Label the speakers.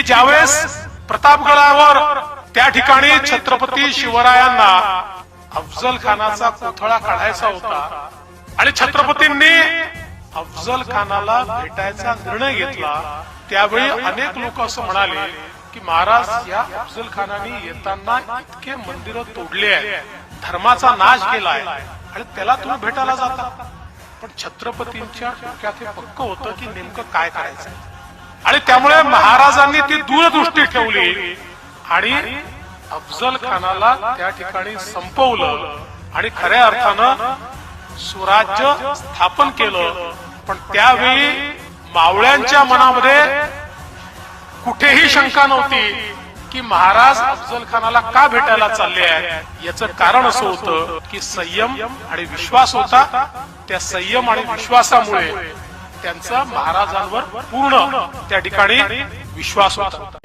Speaker 1: की ज्यावेळेस प्रतापगडावर त्या ठिकाणी छत्रपती शिवरायांना अफजल खानाचा कोथळा काढायचा होता आणि छत्रपतींनी अफजल खानाला भेटायचा निर्णय घेतला त्यावेळी अनेक लोक असं म्हणाले की महाराज या अफजल खानाने येताना इतके मंदिर तोडले आहेत धर्माचा नाश केलाय आणि त्याला तुम्ही भेटायला जाता. पण छत्रपतींच्या डोक्यात हे पक्क होतं की नेमकं काय करायचं? आणि त्यामुळे महाराजांनी ती दूरदृष्टी ठेवली आणि अफजल खानाला त्या ठिकाणी संपवलं आणि खऱ्या अर्थानं स्वराज्य स्थापन केलं. पण त्यावेळी मावळ्यांच्या मनामध्ये कुठेही शंका नव्हती की महाराज अफजल खानाला का भेटायला चालले आहेत. याचं कारण असं होतं की संयम आणि विश्वास होता. त्या संयम आणि विश्वासामुळे त्यांचा महाराजांवर पूर्ण त्या ठिकाणी विश्वास होता.